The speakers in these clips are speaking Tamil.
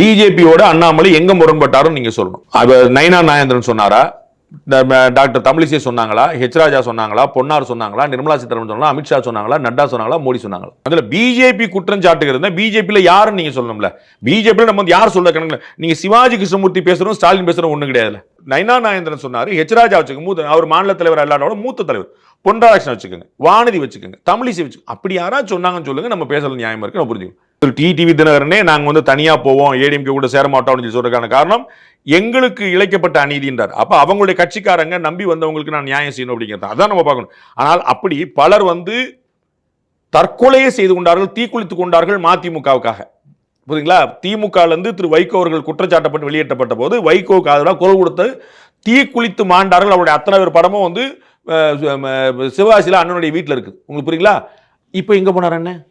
பிஜேபியோட அண்ணாமலை எங்க முரண்பட்டாருன்னு நீங்க சொல்லணும். அது நைனா நாயந்திரன் சொன்னாரா? டாக்டர் தமிழிசை சொன்னாங்களா? ஹெச் ராஜா சொன்னாங்களா? பொன்னார் சொன்னாங்களா? நிர்மலா சீதாராமன் சொன்னாங்களா? அமித்ஷா சொன்னாங்களா? நட்டா சொன்னாங்களா? மோடி சொன்னாங்களா? அதுல பிஜேபி குற்றம் சாட்டுகிறது பிஜேபியில யாருன்னு நீங்க சொல்லணும்ல. பிஜேபியில நம்ம வந்து யார் சொல்ல கணக்கு நீங்க சிவாஜி கிருஷ்ணமூர்த்தி பேசுறோம் ஸ்டாலின் பேசுறோம் ஒண்ணு கிடையாதுல நைனா நாயந்திரன் சொன்னாரு ஹெச் ராஜா வச்சுக்க மூத்த அவர் மாநில தலைவர் அல்லாதோட மூத்த தலைவர். பொன் வச்சுக்கோங்க வானதி வச்சுக்கோங்க தமிழிசை வச்சுக்கோங்க அப்படி யாராச்சும் சொன்னாங்கன்னு சொல்லுங்க நம்ம பேசல நியாயமா இருக்கு நம்ம புரிஞ்சுக்கணும் டி டிவி தினகரனே நாங்கள் வந்து தனியாக போவோம் ஏடிஎம்கே கூட சேர மாட்டோம்னு சொல்லி சொல்கிறதுக்கான காரணம் எங்களுக்கு இழைக்கப்பட்ட அநீதின்றார். அப்போ அவங்களுடைய கட்சிக்காரங்க நம்பி வந்தவங்களுக்கு நான் நியாயம் செய்யணும் அப்படிங்கிறது அதான் நம்ம பார்க்கணும். ஆனால் அப்படி பலர் வந்து தற்கொலையே செய்து கொண்டார்கள் தீக்குளித்துக் கொண்டார்கள் மதிமுகவுக்காக. புரியுங்களா திமுகலேருந்து திரு வைகோ அவர்கள் குற்றச்சாட்டப்பட்டு வெளியேற்றப்பட்ட போது வைகோவுக்கு ஆதரவாக குரல் கொடுத்து தீக்குளித்து மாண்டார்கள். அவருடைய அத்தனை பேர் படமும் வந்து சிவகாசியில் அண்ணனுடைய வீட்டில் இருக்குது உங்களுக்கு புரியுங்களா இப்போ எங்கே போனார் அண்ணன்?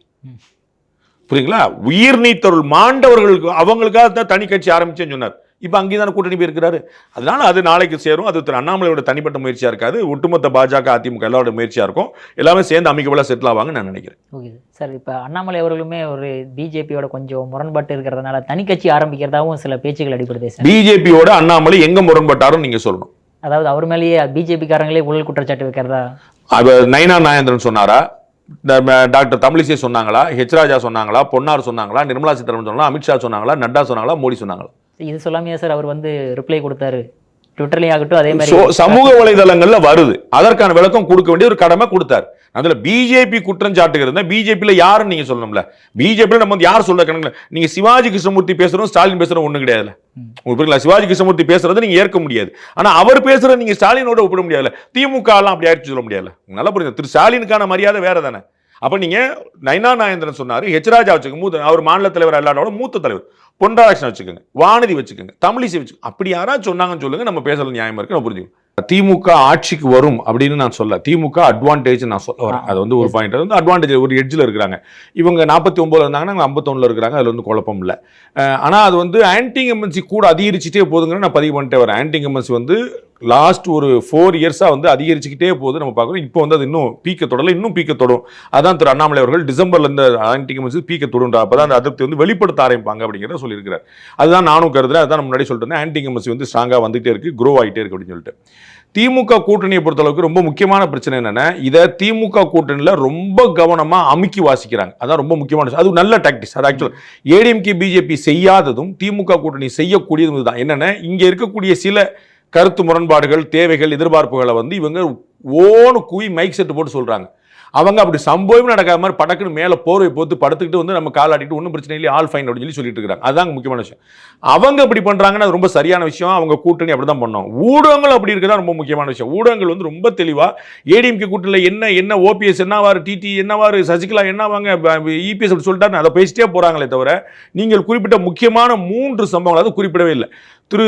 புரியுங்களா உயிர் நீத்தருள் மாண்டவர்களுக்கு அவங்களுக்காக தான் தனி கட்சி ஆரம்பிச்சேன்னு சொன்னார். இப்போ அங்கே தானே கூட்டணி போயிருக்கிறாரு. அதனால அது நாளைக்கு சேரும். அது திரு அண்ணாமலையோட தனிப்பட்ட முயற்சியா இருக்காது. ஒட்டுமொத்த பாஜக அதிமுக எல்லாரோட முயற்சியா இருக்கும். எல்லாமே சேர்ந்து அமைக்கப்பட செட்டில் ஆவாங்கன்னு நான் நினைக்கிறேன். ஓகே சார் இப்போ அண்ணாமலை அவர்களுமே ஒரு பிஜேபியோட கொஞ்சம் முரண்பட்டு இருக்கிறதுனால தனி கட்சி ஆரம்பிக்கிறதாவும் சில பேச்சுகள் அடிப்படுது சார் பிஜேபியோட அண்ணாமலை எங்க முரண்பட்டாருன்னு நீங்க சொல்லணும். அதாவது அவர் மேலேயே பிஜேபிக்காரங்களே ஊழல் குற்றச்சாட்டு வைக்கிறதா? அவர் நைனா நாயந்திரன் சொன்னாரா? டாக்டர் தமிழிசை சொன்னாங்களா ஹெச் ராஜா சொன்னாங்களா பொன்னார் சொன்னாங்களா நிர்மலா சீதாராமன் சொன்னாங்களா அமித்ஷா சொன்னாங்களா நட்டா சொன்னாங்களா மோடி சொன்னாங்களா? இது சொல்லாமையா சார்? அவர் வந்து ரிப்ளை கொடுத்தாரு. ட்விட்டர்லயும் ஆகட்டும் அதே மாதிரி சமூக வலைதளங்கள்ல வருது. அதற்கான விளக்கம் கொடுக்க வேண்டிய ஒரு கடமை கொடுத்தார். அதுல பிஜேபி குற்றம் சாட்டுகிறது பிஜேபியில யாருன்னு நீங்க சொல்லணும்ல? பிஜேபியில நம்ம வந்து யார் சொல்ல கணக்குல? நீங்க சிவாஜி கிருஷ்ணமூர்த்தி பேசுறோம் ஸ்டாலின் பேசுறோம் ஒண்ணு கிடையாதுல. உங்களுக்கு சிவாஜி கிருஷ்ணமூர்த்தி பேசுறதை நீங்க ஏற்க முடியாது. ஆனா அவர் பேசுறத நீங்க ஸ்டாலினோட ஒப்பிட முடியாதுல திமுக எல்லாம் அப்படி ஆயிடுச்சு சொல்ல முடியாதுல நல்லா புரியுது? திரு ஸ்டாலினுக்கான மரியாதை வேற தானே. அப்ப நீங்க நைனா நாயந்திரன் சொன்னாரு ஹெச் ராஜா வச்சுக்கோங்க மூத்த அவர் மாநில தலைவர் அல்லாதோட மூத்த தலைவர். பொன் ராதாகிருஷ்ணன் வச்சுக்கோங்க வானதி வச்சுக்கோங்க தமிழிசை வச்சுக்கோங்க. அப்படி யாராச்சும் சொன்னாங்கன்னு சொல்லுங்க நம்ம பேசல நியாயமா இருக்கு நம்ம புரிஞ்சுக்கணும். திமுக ஆட்சிக்கு வரும் அப்படின்னு நான் சொல்ல திமுக அட்வான்டேஜ் நான் சொல்ல வரேன். அது வந்து ஒரு பாயிண்ட் வந்து அட்வான்டேஜ் ஒரு எட்ஜில் இருக்கிறாங்க. இவங்க நாற்பத்தி ஒன்பதுல இருந்தாங்கன்னா ஐம்பத்தொன்னுல இருக்கிறாங்க அதுல வந்து குழப்பம் இல்லை. ஆனா அது வந்து ஆன்டி எம்என்சி கூட அதிகரிச்சுட்டே போகுதுங்கிற நான் பதிவு பண்ணிட்டே வரேன். ஆன்டி எம்என்சி வந்து லாஸ்ட் ஒரு ஃபோர் இயர்ஸாக வந்து அதிகரிச்சுக்கிட்டே போகுது நம்ம பார்க்குறோம் இப்போ வந்து அது இன்னும் பீக்க தொடல இன்னும் பீக்க தொடும். அதான் திரு அண்ணாமலை அவர்கள் டிசம்பர்ல இருந்து ஆன்டி பீக்க தொடுன்றா அப்போ தான் அந்த அதிருப்தி வந்து வெளிப்படுத்த ஆரம்பிப்பாங்க அப்படிங்கிறத சொல்லியிருக்கிறார். அதுதான் நானும் கருதுறேன். அதுதான் முன்னாடி சொல்லிட்டு இருந்தேன். ஆன்டி வந்து ஸ்ட்ராங்காக வந்துகிட்டே இருக்குது க்ரோ ஆகிட்டே இருக்கு அப்படின்னு சொல்லிட்டு. திமுக கூட்டணியை பொறுத்தளவுக்கு ரொம்ப முக்கியமான பிரச்சனை என்னென்னா இதை திமுக கூட்டணியில் ரொம்ப கவனமாக அமுக்கி வாசிக்கிறாங்க. அதான் ரொம்ப முக்கியமான அது நல்ல டாக்டிக்ஸ் அது ஆக்சுவல் ஏடிஎம்கே பிஜேபி செய்யாததும் திமுக கூட்டணி செய்யக்கூடியதும் இதுதான். என்னென்ன இங்கே இருக்கக்கூடிய சில கருத்து முரண்பாடுகள் தேவைகள் எதிர்பார்ப்புகளை வந்து இவங்க ஓனு கூய் மைக் செட்டு போட்டு சொல்கிறாங்க அவங்க அப்படி சம்பவம் நடக்காத மாதிரி படக்குன்னு மேலே போர்வை போட்டு படுத்துக்கிட்டு வந்து நம்ம காலாட்டிட்டு ஒன்றும் பிரச்சனை இல்லை ஆல் ஃபைன் அப்படின்னு சொல்லி சொல்லிட்டு இருக்காங்க. அதுதான் முக்கியமான விஷயம். அவங்க அப்படி பண்ணுறாங்கன்னா அது ரொம்ப சரியான விஷயம். அவங்க கூட்டணி அப்படி தான் பண்ணோம் ஊடகங்கள் அப்படி இருக்கிறதா ரொம்ப முக்கியமான விஷயம். ஊடகங்கள் வந்து ரொம்ப தெளிவாக ஏடிஎம்கே கூட்டணியில் என்ன என்ன ஓபிஎஸ் என்னவாரு டிடி என்னவாரு சசிகலா என்னவாங்க இபிஎஸ் அப்படி சொல்லிட்டாரு அதை பேசிட்டே போகிறாங்களே தவிர நீங்கள் குறிப்பிட்ட முக்கியமான மூன்று சம்பவங்கள் அது குறிப்பிடவே இல்லை. திரு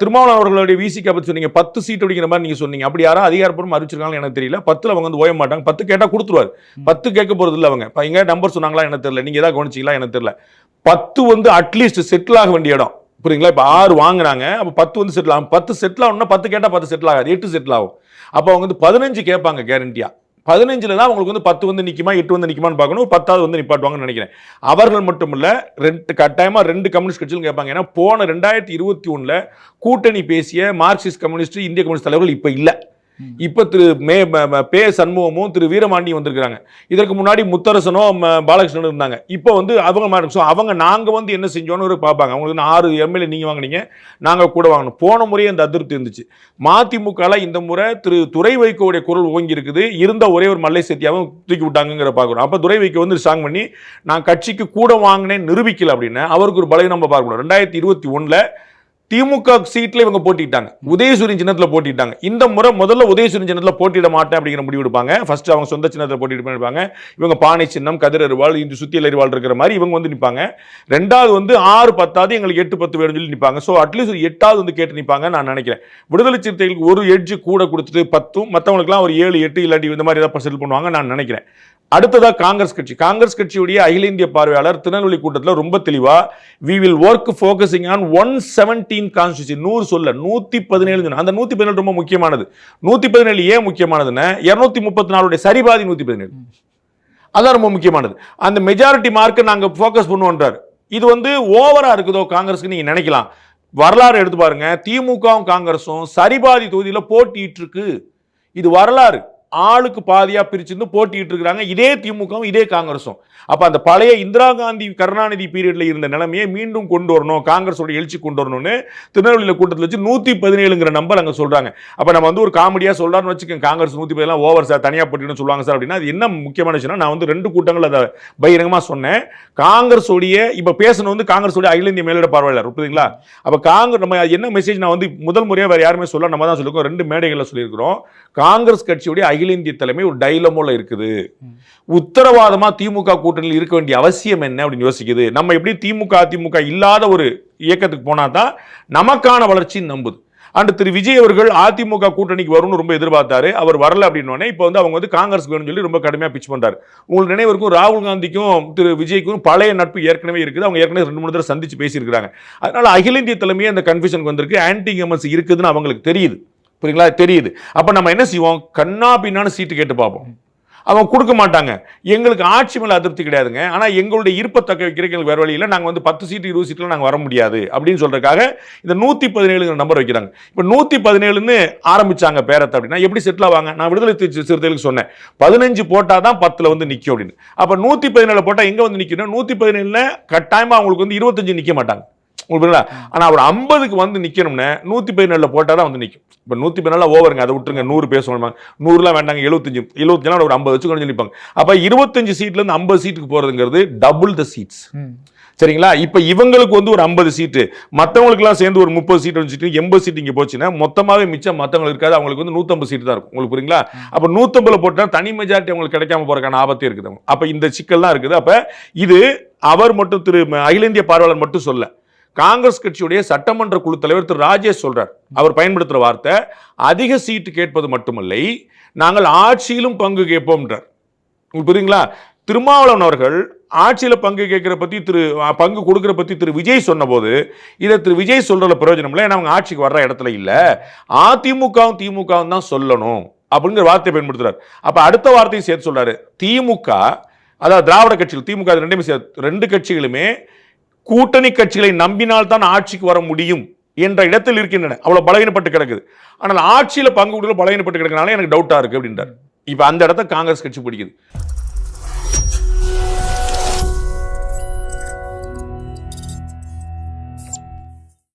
திருமாவளவன் அவர்களுடைய விசிக்கு பற்றி சொன்னீங்க. பத்து சீட் அப்படிங்கிற மாதிரி நீங்க சொன்னீங்க. அப்படி யாரும் அதிகாரப்பூர்வம் அறிவிச்சிருக்காங்கன்னு எனக்கு தெரியல. பத்துல அவங்க வந்து ஓய மாட்டாங்க. பத்து கேட்டா கொடுத்துருவாரு. பத்து கேட்க போறது இல்லை அவங்க. இப்ப எங்க நம்பர் சொன்னாங்களா எனக்கு தெரியல. நீங்க ஏதாவது கவனிச்சீங்களா எனக்கு தெரியல. பத்து வந்து அட்லீஸ்ட் செட்டில் ஆக வேண்டிய இடம். புரியுங்களா இப்போ ஆறு வாங்குறாங்க அப்போ பத்து வந்து செட்டில் ஆகும். பத்து செட்டில் ஆகணும்னா பத்து கேட்டால் பத்து செட்டில் ஆகாது. எட்டு செட்டில் ஆகும். அப்போ அவங்க வந்து பதினஞ்சு கேட்பாங்க கேரண்டியா பதினஞ்சில் தான் அவங்களுக்கு வந்து பத்து வந்து நிற்குமா எட்டு வந்து நிற்குமான்னு பார்க்கணும். பத்தாவது வந்து நிப்பாட்டுவாங்கன்னு நினைக்கிறேன். அவர்கள் மட்டும் ரெண்டு கட்டாயமாக ரெண்டு கம்யூனிஸ்ட் கட்சிகளும் கேட்பாங்க. ஏன்னா போன ரெண்டாயிரத்தி இருபத்தி ஒன்றில் கூட்டணி பேசிய மார்க்சிஸ்ட் கம்யூனிஸ்ட் இந்திய கம்யூனிஸ்ட் தலைவர்கள் இப்போ இல்லை. இப்போ திரு மே பே சண்முகமும் திரு வீரமாண்டியும் வந்திருக்கிறாங்க. இதற்கு முன்னாடி முத்தரசனும் பாலகிருஷ்ணனும் இருந்தாங்க. இப்போ வந்து அவங்க மாறி- அவங்க நாங்கள் வந்து என்ன செஞ்சோன்னு ஒரு பார்ப்பாங்க அவங்களுக்கு ஆறு எம்எல்ஏ நீங்கள் வாங்குனீங்க நாங்கள் கூட வாங்கணும். போன முறையே அந்த அதிருப்தி இருந்துச்சு. மதிமுகவில் இந்த முறை திரு துறை வைகோவுடைய குரல் ஓங்கி இருக்குது. இருந்த ஒரே ஒரு மல்லை சத்தியாவும் தூக்கி விட்டாங்கிற பார்க்குறோம் அப்போ துறை வைகோ வந்து ஸ்ட்ராங் பண்ணி நான் கட்சிக்கு கூட வாங்கினேன் நிரூபிக்கல அப்படின்னு அவருக்கு ஒரு பலவீனம் நம்ம பார்க்கணும். ரெண்டாயிரத்தி இருபத்தி ஒன்றில் திமுக சீட்ல இவங்க போட்டிட்டாங்க. உதயசூரியன் சின்னத்துல போட்டிட்டாங்க. இந்த முறை முதல்ல உதயசூரியன் சின்னத்துல போட்டிட மாட்டேன் அப்படிங்கிற முடிவு எடுப்பாங்க. ஃபர்ஸ்ட் அவங்க சொந்த சின்னத்துல போட்டிட்டு பண்ணிருப்பாங்க இவங்க பானை சின்னம் கதிர் அருவாள் இந்த சுத்தியல் அரிவாள் இருக்கிற மாதிரி இவங்க வந்து நிற்பாங்க ரெண்டாவது வந்து ஆறு பத்தாவது எங்களுக்கு எட்டு பத்து வேணும்னு சொல்லி நிற்பாங்க ஸோ அட்லீஸ்ட் ஒரு எட்டாவது வந்து கேட்டு நிற்பாங்க நான் நினைக்கிறேன். விடுதலை சிறுத்தைகளுக்கு ஒரு எட்ஜ் கூட கொடுத்துட்டு பத்தும் மற்றவங்களுக்குலாம் ஒரு ஏழு எட்டு இல்லாட்டி இந்த மாதிரி ஏதாவது செட்டில் பண்ணுவாங்க நான் நினைக்கிறேன். அடுத்ததாக காங்கிரஸ் கட்சி. காங்கிரஸ் கட்சியுடைய அகில இந்திய பார்வையாளர் திருநெல்வேலி கூட்டத்தில் ரொம்ப தெளிவாக we will work focusing on one seventeen constituency நூறு சொல்ல நூற்றி பதினேழு அந்த நூற்றி பதினேழு ரொம்ப முக்கியமானது. நூற்றி பதினேழு ஏன் முக்கியமானதுன்னா இரநூத்தி முப்பத்தி நாலுடைய சரிபாதி நூற்றி பதினேழு அதான் ரொம்ப முக்கியமானது. அந்த மெஜாரிட்டி மார்க்கை நாங்கள் ஃபோக்கஸ் பண்ணுவோன்றார். இது வந்து ஓவராக இருக்குதோ காங்கிரஸ்க்கு நீங்கள் நினைக்கலாம். வரலாறு எடுத்து பாருங்க. திமுகவும் காங்கிரஸும் சரிபாதி தொகுதியில் போட்டிட்டு இருக்கு இது வரலாறு. ஆளுக்கு பாதியாக பிரிச்சிருந்து போட்டிட்டு இருக்கிறாங்க. இதே திமுகவும் இதே காங்கிரஸும் அப்போ அந்த பழைய இந்திரா காந்தி கருணாநிதி பீரியடில் இருந்த நிலைமையை மீண்டும் கொண்டு வரணும். காங்கிரஸோட எழுச்சி கொண்டு வரணும்னு திருநெல்வேலியில் கூட்டத்தில் வச்சு நூற்றி பதினேழுங்கிற நம்பர் அங்கே சொல்கிறாங்க அப்போ நம்ம வந்து ஒரு காமெடியாக சொல்கிறான்னு வச்சுக்கோங்க. காங்கிரஸ் நூற்றி பதினேழு ஓவர் சார் தனியாக போட்டின்னு சொல்லுவாங்க சார் அப்படின்னா அது என்ன முக்கியமான விஷயம்னா நான் வந்து ரெண்டு கூட்டங்கள் அதை பகிரங்கமாக சொன்னேன். காங்கிரஸோடைய இப்போ பேசணும் வந்து காங்கிரஸோடைய அகில இந்திய மேலிட பார்வையாளர் புரியுதுங்களா? அப்போ காங்கிரஸ் நம்ம என்ன மெசேஜ் நான் வந்து முதல் முறையாக வேறு யாருமே சொல்ல நம்ம தான் சொல்லிருக்கோம் ரெண்டு மேடைகளில் சொல்லியிருக்கிறோம். காங்கிரஸ் கட்சியுடைய அகில இந்திய தலைமை ஒரு டைலமோல இருக்குது. உத்தரவாதமா திமுக கூட்டணியில் இருக்க வேண்டிய அவசியம் என்ன அப்படின்னு யோசிக்குது. நம்ம எப்படி திமுக அதிமுக இல்லாத ஒரு இயக்கத்துக்கு போனா தான் நமக்கான வளர்ச்சின்னு நம்புது. அண்ட் திரு விஜய் அவர்கள் அதிமுக கூட்டணிக்கு வரும்னு ரொம்ப எதிர்பார்த்தாரு. அவர் வரல அப்படின்னோடனே இப்போ வந்து அவங்க வந்து காங்கிரஸ் வேணும்னு சொல்லி ரொம்ப கடுமையாக பிச் பண்றாரு. உங்களுக்கு நினைவிருக்கும் ராகுல் காந்திக்கும் திரு விஜய்க்கும் பழைய நட்பு ஏற்கனவே இருக்குது. அவங்க ஏற்கனவே ரெண்டு மூணு தடவை சந்திச்சு பேசியிருக்காங்க அதனால அகில இந்திய தலைமையே அந்த கன்ஃபியூஷனுக்கு வந்திருக்கு. ஆன்டி எம்எஸ் இருக்குதுன்னு அவங்களுக்கு தெரியுது. புரியுங்களா? தெரியுது. அப்போ நம்ம என்ன செய்வோம்? கண்ணா பின்னான்னு சீட்டு கேட்டு பார்ப்போம். அவங்க கொடுக்க மாட்டாங்க. எங்களுக்கு ஆட்சி மேலே அதிருப்தி கிடையாதுங்க. ஆனால் எங்களுடைய இருப்பை தக்க வைக்கிறதுக்கு எங்களுக்கு வேற வழி வந்து பத்து சீட்டு இருபது சீட்டில் நாங்கள் வர முடியாது அப்படின்னு சொல்கிறதுக்காக இந்த நூற்றி பதினேழுங்கிற நம்பர் வைக்கிறாங்க. இப்போ நூற்றி பதினேழுன்னு ஆரம்பித்தாங்க பேரத்தை அப்படின்னா எப்படி செட்டில் ஆவாங்க? நான் விடுதலை சிறுத்தைகளுக்கு சொன்னேன். பதினஞ்சு போட்டால் தான் பத்தில் வந்து நிற்கும் அப்படின்னு. அப்போ நூற்றி பதினேழு போட்டால் எங்கே வந்து நிற்கணும் நூற்றி பதினேழில் கட்டாயமாக அவங்களுக்கு வந்து இருபத்தஞ்சு நிற்க மாட்டாங்க. உங்களுக்கு புரியுதா ஆனா அவர் ஐம்பதுக்கு வந்து நிக்கணும்னு நூத்தி பதினேழுல போட்டா தான் வந்து நிக்கும். இப்ப நூத்தி பதினால ஓவருங்க அதை விட்டுருங்க நூறு பேசுவாங்க நூறுலாம் வேண்டாங்க எழுபத்தஞ்சு எழுபத்தஞ்சு ஒரு ஐம்பது வச்சு கொஞ்சம் நிற்பாங்க அப்ப இருபத்தஞ்சு சீட்ல இருந்து ஐம்பது சீட்டுக்கு போறதுங்கிறது டபுள் த சீட்ஸ். சரிங்களா? இப்ப இவங்களுக்கு வந்து ஒரு ஐம்பது சீட்டு மத்தவங்களுக்குலாம் சேர்ந்து ஒரு முப்பது சீட் வச்சுட்டு எண்பது சீட் இங்க போச்சுன்னா மொத்தமாவே மிச்சம் மத்தவங்களுக்கு இருக்காது. அவங்களுக்கு வந்து நூத்தம்பது சீட் தான் இருக்கும். உங்களுக்கு புரியுங்களா? அப்ப நூத்தம்பதுல போட்டா தனி மெஜாரிட்டி அவங்களுக்கு கிடைக்காம போறதுக்கான ஆபத்தே இருக்குது. அப்ப இந்த சிக்கல் தான் இருக்குது. அப்ப இது அவர் மட்டும் திரு அகில இந்திய பார்வையாளர் மட்டும் சொல்ல. காங்கிரஸ் கட்சியுடைய சட்டமன்ற குழு தலைவர் திரு ராஜேஷ் சொல்றார். அவர் பயன்படுத்துகிற வார்த்தை அதிக சீட்டு கேட்பது மட்டுமில்லை நாங்கள் ஆட்சியிலும் பங்கு கேட்போம்ன்றார். உங்களுக்கு புரியுங்களா திருமாவளவன் அவர்கள் ஆட்சியில் பங்கு கேட்கிற பத்தி திரு பங்கு கொடுக்கிற பத்தி திரு விஜய் சொன்னபோது இதை திரு விஜய் சொல்றதுல பிரயோஜனம் இல்லை ஏன்னா அவங்க ஆட்சிக்கு வர்ற இடத்துல இல்லை. அதிமுகவும் திமுகவும் தான் சொல்லணும் அப்படிங்கிற வார்த்தையை பயன்படுத்துறாரு. அப்ப அடுத்த வார்த்தையும் சேர்த்து சொல்றாரு. திமுக அதாவது திராவிட கட்சிகள் திமுக ரெண்டுமே சேர்த்து ரெண்டு கட்சிகளுமே கூட்டணி கட்சிகளை நம்பினால் தான் ஆட்சிக்கு வர முடியும் என்ற இடத்தில் இருக்கின்றன. அவ்வளவு பலவீனப்பட்டு கிடக்குது. ஆனால் ஆட்சியில் பங்கு கொடுக்கல பலவீனப்பட்டு கிடக்கனால எனக்கு டவுட்டா இருக்கு அப்படின்றார். இப்ப அந்த இடத்த காங்கிரஸ் கட்சி பிடிக்குது.